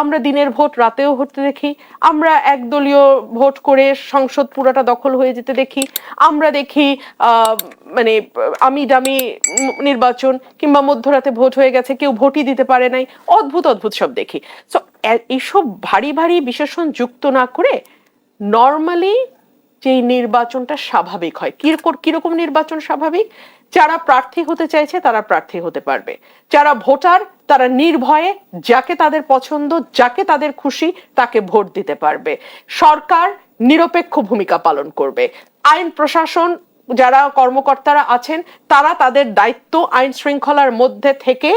আমরা দিনের ভোট রাতেও হতে দেখি, আমরা একদলীয় ভোট করে সংসদ পুরাটা দখল হয়ে যেতে দেখি, আমরা দেখি মানে আমি ডামি নির্বাচন কিংবা মধ্যরাতে ভোট হয়ে গেছে, কেউ ভোটই দিতে পারে নাই, অদ্ভুত অদ্ভুত সব দেখি। সো এইসব ভারী ভারী বিশেষণ যুক্ত না করে নর্মালি যে নির্বাচনটা স্বাভাবিক হয়। কীরকম কীরকম নির্বাচন স্বাভাবিক? যারা প্রার্থী হতে চাইছে তারা প্রার্থী হতে পারবে। যারা ভোটার, তারা নির্ভয়ে যাকে তাদের পছন্দ, যাকে তাদের খুশি, তাকে ভোট দিতে পারবে। সরকার নিরপেক্ষ ভূমিকা পালন করবে। আইন প্রশাসন যারা কর্মকর্তারা আছেন, তারা তাদের দায়িত্ব আইন শৃঙ্খলার মধ্যে থেকে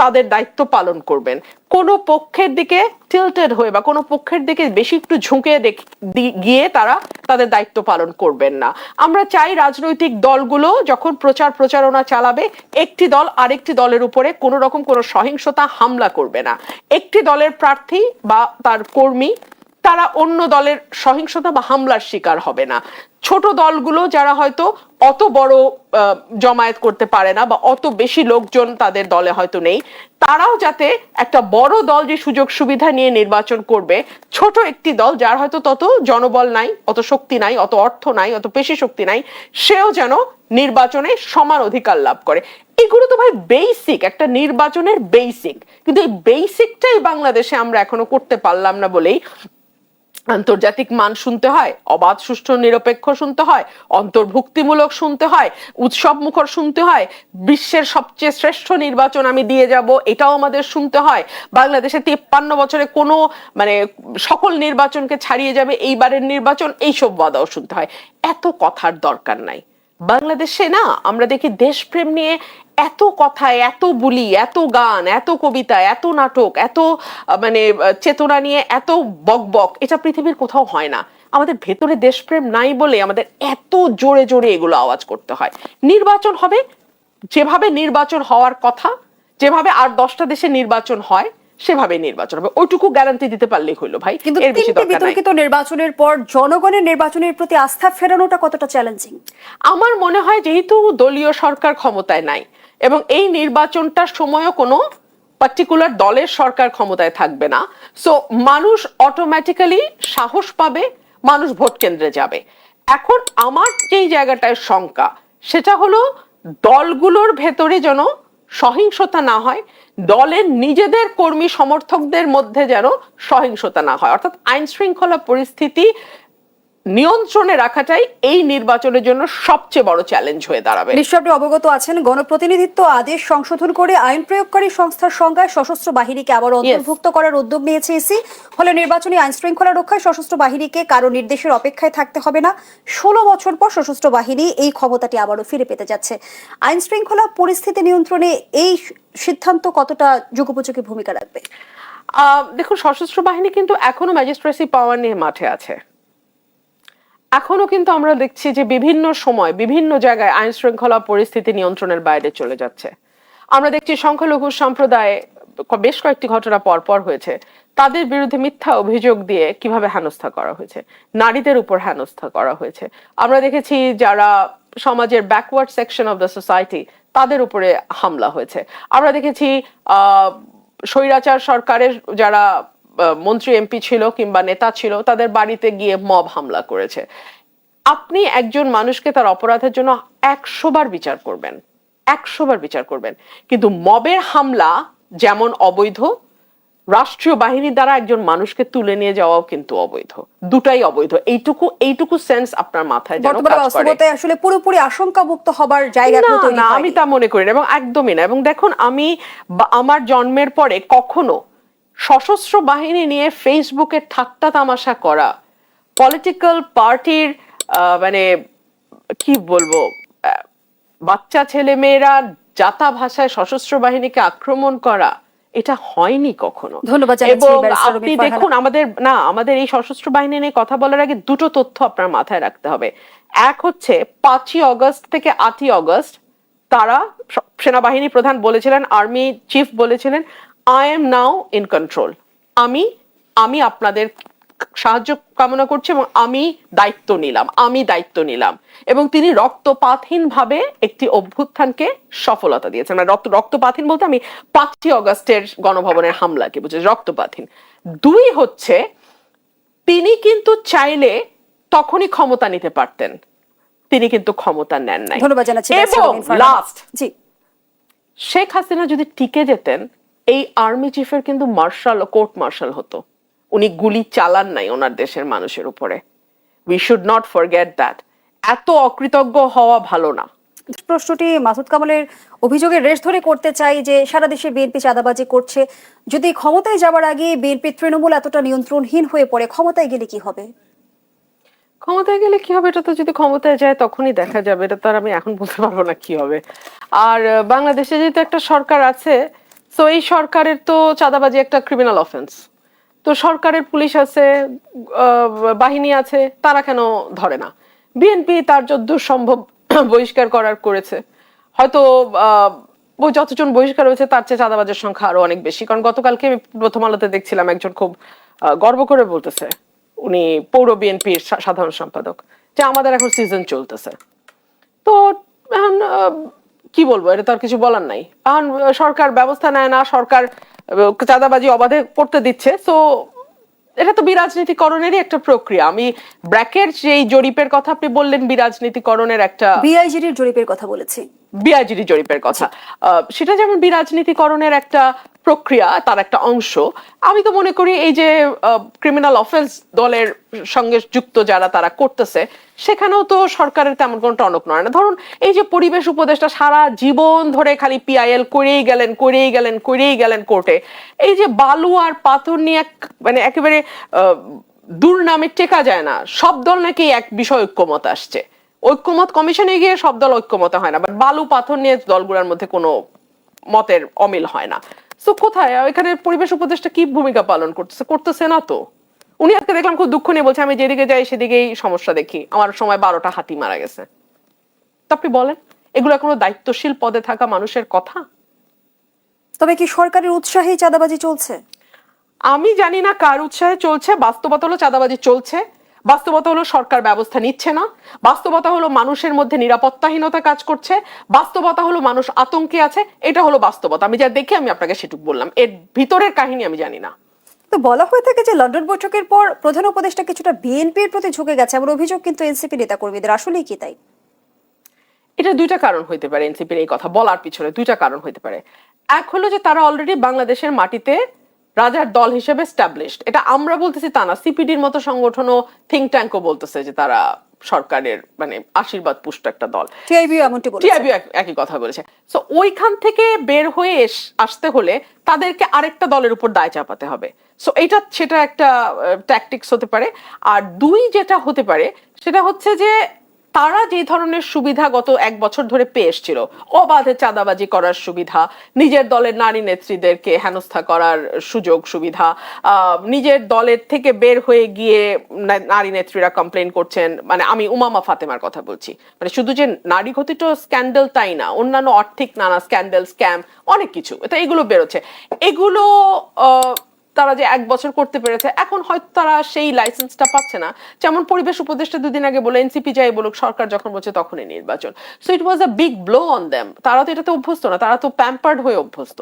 তাদের দায়িত্ব পালন করবেন। কোনো পক্ষের দিকে টিল্টেড হয়ে বা কোনো পক্ষের দিকে বেশি একটু ঝুঁকে গিয়ে তারা তাদের দায়িত্ব পালন করবেন না। আমরা চাই রাজনৈতিক দলগুলো যখন প্রচার প্রচারণা চালাবে, একটি দল আরেকটি দলের উপরে কোনো রকম কোনো সহিংসতা হামলা করবে না। একটি দলের প্রার্থী বা তার কর্মী তারা অন্য দলের সহিংসতা বা হামলার শিকার হবে না। ছোট দলগুলো যারা হয়তো অত বড় জমায়েত করতে পারে না বা অত বেশি লোকজন তাদের দলে হয়তো নেই, তারাও যাতে একটা বড় দল যে সুযোগ সুবিধা নিয়ে নির্বাচন করবে, ছোট একটি দল যার হয়তো তত জনবল নাই, অত শক্তি নাই, অত অর্থ নাই, অত পেশি শক্তি নাই, সেও যেন নির্বাচনে সমান অধিকার লাভ করে। এগুলো তো ভাই বেসিক একটা নির্বাচনের বেসিক কিন্তু এই বেসিকটাই বাংলাদেশে আমরা এখনও করতে পারলাম না বলেই আন্তর্জাতিক মান শুনতে হয়, অবাধ, সুষ্ঠু, নিরপেক্ষ শুনতে হয়, অন্তর্ভুক্তিমূলক শুনতে হয়, উৎসব মুখর শুনতে হয়, বিশ্বের সবচেয়ে শ্রেষ্ঠ নির্বাচন আমি দিয়ে যাব, এটাও আমাদের শুনতে হয়। বাংলাদেশে তিপ্পান্ন বছরে কোনো মানে সকল নির্বাচনকে ছাড়িয়ে যাবে, এইবারের নির্বাচন, এইসব বাদাও শুনতে হয়। এত কথার দরকার নাই। বাংলাদেশে না, আমরা দেখি দেশপ্রেম নিয়ে এত কথা এত বুলি, এত গান, এত কবিতা, এত নাটক, এত মানে চেতনা নিয়ে এত বকবক, এটা পৃথিবীর কোথাও হয় না। আমাদের ভেতরে দেশপ্রেম নাই বলে আমাদের এত জোরে জোরে এগুলো আওয়াজ করতে হয়। নির্বাচন হবে, যেভাবে নির্বাচন হওয়ার কথা, যেভাবে আর দশটা দেশে নির্বাচন হয় সেভাবে নির্বাচন হবে। ওইটুকু গ্যারান্টি দিতে পারলেই হইল ভাই। কিন্তু এর বেশি দরকার নাই। বিতর্কিত নির্বাচনের পর জনগণের নির্বাচনের প্রতি আস্থা ফেরানোটা কতটা চ্যালেঞ্জিং আমার মনে হয় যেহেতু দলীয় সরকার ক্ষমতায় নাই এবং এই নির্বাচনটার সময়ও কোনো পার্টিকুলার দলের সরকার ক্ষমতায় থাকবে না সো মানুষ অটোমেটিক্যালি সাহস পাবে মানুষ ভোট কেন্দ্রে যাবে। এখন আমার যেই জায়গাটায় শঙ্কা সেটা হলো দলগুলোর ভেতরে যেন সহিংসতা না হয় দলের নিজেদের কর্মী সমর্থকদের মধ্যে যেন সহিংসতা না হয়। অর্থাৎ আইন শৃঙ্খলা পরিস্থিতি নিয়ন্ত্রণে রাখাটাই এই নির্বাচনের জন্য সবচেয়ে বড় চ্যালেঞ্জ হয়ে দাঁড়াবে। নিশ্চয় আপনি অবগত আছেন গণপ্রতিনিধিত্ব আদেশ সংশোধন করে আইন প্রয়োগকারী সংস্থার সংজ্ঞায় সশস্ত্র বাহিনীকে আবার অন্তর্ভুক্ত করার উদ্যোগ নিয়েছে ইসি। ফলে নির্বাচনী আইন শৃঙ্খলা রক্ষায় সশস্ত্র বাহিনীকে কারও নির্দেশের অপেক্ষায় থাকতে হবে না। ষোলো বছর পর সশস্ত্র বাহিনী এই ক্ষমতাটি আবারও ফিরে পেতে যাচ্ছে। আইন শৃঙ্খলা পরিস্থিতি নিয়ন্ত্রণে এই সিদ্ধান্ত কতটা যুগোপযোগী ভূমিকা রাখবে? দেখুন সশস্ত্র বাহিনী কিন্তু এখনও ম্যাজিস্ট্রেসি পাওয়ার নিয়ে মাঠে আছে। এখনও কিন্তু আমরা দেখছি যে বিভিন্ন সময়, বিভিন্ন জায়গায় আইন শৃঙ্খলা পরিস্থিতি নিয়ন্ত্রণের বাইরে চলে যাচ্ছে। আমরা দেখছি সংখ্যালঘু সম্প্রদায়ে বেশ কয়েকটি ঘটনা পরপর হয়েছে। তাদের বিরুদ্ধে মিথ্যা অভিযোগ দিয়ে কীভাবে হেনস্থা করা হয়েছে? নারীদের উপর হেনস্থা করা হয়েছে। আমরা দেখেছি যারা সমাজের backward section of the society তাদের উপরে হামলা হয়েছে। আমরা দেখেছি, আহ, স্বৈরাচার সরকারের যারা মন্ত্রী এমপি ছিল কিংবা নেতা ছিল তাদের বাড়িতে গিয়ে মব হামলা করেছে। আপনি একজন মানুষকে তার অপরাধের জন্য একশো বার বিচার করবেন একশো বার বিচার করবেন। কিন্তু মবের হামলা যেমন অবৈধ রাষ্ট্রীয় বাহিনীর দ্বারা একজন মানুষকে তুলে নিয়ে যাওয়াও কিন্তু অবৈধ। দুটাই অবৈধ। এইটুকু এইটুকু সেন্স আপনার মাথায় বাস্তবতায় আসলে পুরোপুরি আশঙ্কা মুক্ত হবার জায়গা না। আমি তা মনে করি না এবং একদমই না। এবং দেখুন আমি আমার জন্মের পরে কখনো সশস্ত্র বাহিনী নিয়ে ফেসবুকে ঠাট্টা তামাশা করা। পলিটিক্যাল পার্টির মানে কি বলব বাচ্চা ছেলে মেয়েরা জাতা ভাষায় সশস্ত্র বাহিনীকে আক্রমণ করা এটা হয়নি কখনো। ধন্যবাদ এবং আপনি দেখুন আমাদের না আমাদের এই সশস্ত্র বাহিনী নিয়ে কথা বলার আগে দুটো তথ্য আপনার মাথায় রাখতে হবে। এক হচ্ছে পাঁচই অগস্ট থেকে আটই অগস্ট তারা সেনাবাহিনী প্রধান বলেছিলেন আর্মি চিফ বলেছিলেন I am now in control আমি আমি আপনাদের সাহায্য কামনা করছি এবং আমি দায়িত্ব নিলাম আমি দায়িত্ব নিলাম। এবং তিনি রক্তপাতহীন ভাবে একটি অভ্যুত্থানকে সফলতা দিয়েছেন। মানে রক্ত রক্তপাতহীন বলতে আমি পাঁচই অগস্টের গণভবনের হামলাকে বুঝে রক্তপাতহীন। দুই হচ্ছে তিনি কিন্তু চাইলে তখনই ক্ষমতা নিতে পারতেন। তিনি কিন্তু ক্ষমতা নেন নাই। ধন্যবাদ জানাচ্ছি। এবং লাস্ট জি। শেখ হাসিনা যদি টিকে যেতেন এই আর্মি চিফের কিন্তু মার্শাল ও কোর্ট মার্শাল হতো। উনি গুলি চালান নাই ওনার দেশের মানুষের উপরে। We should not forget that এত অকৃতজ্ঞ হওয়া ভালো না। প্রশ্নটি মাসুদ কামালের অভিযোগের রেশ ধরে করতে চাই যে সারা দেশে বিএনপি চাঁদাবাজি করছে। যদি ক্ষমতায় যাওয়ার আগে বিএনপি তৃণমূল এতটা নিয়ন্ত্রণহীন হয়ে পড়ে ক্ষমতায় গেলে কি হবে? ক্ষমতায় গেলে কি হবে? এটা তো যদি ক্ষমতায় যায় তখনই দেখা যাবে। এটা তো আর আমি এখন বলতে পারব না কি হবে। আর বাংলাদেশে যেহেতু একটা সরকার আছে তো এই সরকারের তো চাঁদাবাজি একটা ক্রিমিনাল অফেন্স তো সরকারের পুলিশ আছে বাহিনী আছে, তারা কেন ধরে না? বিএনপি তার যদ্দূর সম্ভব বহিষ্কার করার করেছে। হয়তো যতজন বহিষ্কার হয়েছে, তার চেয়ে চাঁদাবাজের সংখ্যা আরও অনেক বেশি। কারণ গতকালকে আমি প্রথম আলোতে দেখছিলাম একজন খুব গর্ব করে বলতেছে। উনি পৌর বিএনপির সাধারণ সম্পাদক, যে আমাদের এখন সিজন চলতেছে। তো কি বলব? এটা তো আর কিছু বলার নাই। এখন সরকার ব্যবস্থা নেয় না সরকার চাঁদাবাজি অবাধে করতে দিচ্ছে। তো এটা তো বিরাজনীতিকরণেরই একটা প্রক্রিয়া। আমি ব্র্যাকের যেই জরিপের কথা আপনি বললেন বিরাজনীতিকরণের একটা বিআইজিডির জরিপের কথা বলেছি। বিআইজিডি জরিপের কথা। আহ, সেটা যেমন বিরাজনীতিকরণের একটা প্রক্রিয়া তার একটা অংশ। আমি তো মনে করি এই যে ক্রিমিনাল অফেন্স দলের সঙ্গে যুক্ত যারা তারা করতেছে, সেখানেও তো সরকারের তেমন কোনো টনক নয় না। ধরুন, এই যে পরিবেশ উপদেষ্টা সারা জীবন ধরে খালি পিআইএল করেই গেলেন করেই গেলেন করেই গেলেন কোর্টে। এই যে বালু আর পাথর নিয়ে এক- মানে একেবারে দুর্নামে টেকা যায় না। সব দল নাকি এক বিষয় ঐক্যমত আসছে। ঐক্যমত কমিশনে গিয়ে সব দল ঐক্যমত হয় না। বাট বালু পাথর নিয়ে দলগুলোর মধ্যে কোনো মতের অমিল হয় না। তো কোথায়? এখানে পরিবেশ উপদেষ্টা কি ভূমিকা পালন করতেছে? করতেছে না তো। উনি আজকে দেখলাম খুব দুঃখ নিয়ে বলছে আমি যেদিকে যাই সেদিকেই সমস্যা দেখি। আমার সময় বারোটা হাতি মারা গেছে। তো আপনি বলেন এগুলো কোনো দায়িত্বশীল পদে থাকা মানুষের কথা? তবে কি সরকারের উৎসাহেই চাঁদাবাজি চলছে? আমি জানি না কার উৎসাহে চলছে বাস্তবতা হলো চাঁদাবাজি চলছে। বাস্তবতা হলো সরকার ব্যবস্থা নিচ্ছে না। বাস্তবতা হলো মানুষের মধ্যে নিরাপত্তাহীনতা কাজ করছে। বাস্তবতা হলো মানুষ আতঙ্কে আছে। এটা হলো বাস্তবতা। আমি যা দেখে আমি আপনাকে সেটুকু বললাম। এর ভিতরের কাহিনী আমি জানি না। তো বলা হয়ে থাকে যে লন্ডন বৈঠকের পর প্রধান উপদেষ্টা কিছুটা বিএনপির প্রতি ঝুঁকে গেছে এমন অভিযোগ কিন্তু এনসিপি নেতাকর্মীদের। আসলেই কি তাই? এটা দুইটা কারণ হইতে পারে এনসিপির এই কথা বলার পিছনে। দুইটা কারণ হইতে পারে। এক হলো যে তারা অলরেডি বাংলাদেশের মাটিতে রাজার দল হিসেবে স্টাবলিশড এটা আমরা বলতেছি তা না সিপিডির মতো সংগঠনও থিঙ্ক ট্যাঙ্কও বলতেছে যে তারা সরকারের মানে আশীর্বাদ পুষ্ট একটা দল। টিআইবিও এমনটি বলেছে। টিআইবি একই কথা বলেছে। সো ওইখান থেকে বের হয়ে আসতে হলে তাদেরকে আরেকটা দলের উপর দায় চাপাতে হবে। সো এটা সেটা একটা ট্যাকটিক্স হতে পারে। আর দুই যেটা হতে পারে সেটা হচ্ছে যে তারা যে ধরনের সুবিধা গত এক বছর ধরে পেয়ে এসছিল, অবাধে চাঁদাবাজি করার সুবিধা, নিজের দলের নারী নেত্রীদেরকে হেনস্থা করার সুযোগ সুবিধা নিজের দলের থেকে বের হয়ে গিয়ে নারী নেত্রীরা কমপ্লেন করছেন মানে আমি উমামা ফাতেমার কথা বলছি। মানে শুধু যে নারী ঘটিত স্ক্যান্ডেল তাই না, অন্যান্য আর্থিক নানা স্ক্যান্ডেল স্ক্যাম অনেক কিছু। এটা এগুলো বেরোচ্ছে। এগুলো তারা যে এক বছর করতে পেরেছে, এখন হয়তো তারা সেই লাইসেন্সটা পাচ্ছে না। যেমন পরিবেশ উপদেষ্টা দুদিন আগে বলে এনসিপি যাই বলুক, সরকার যখন বলছে তখনই নির্বাচন। So it was a big blow on them তারা তো এটাতে অভ্যস্ত না, তারা তো প্যাম্পার্ড হয়ে অভ্যস্ত।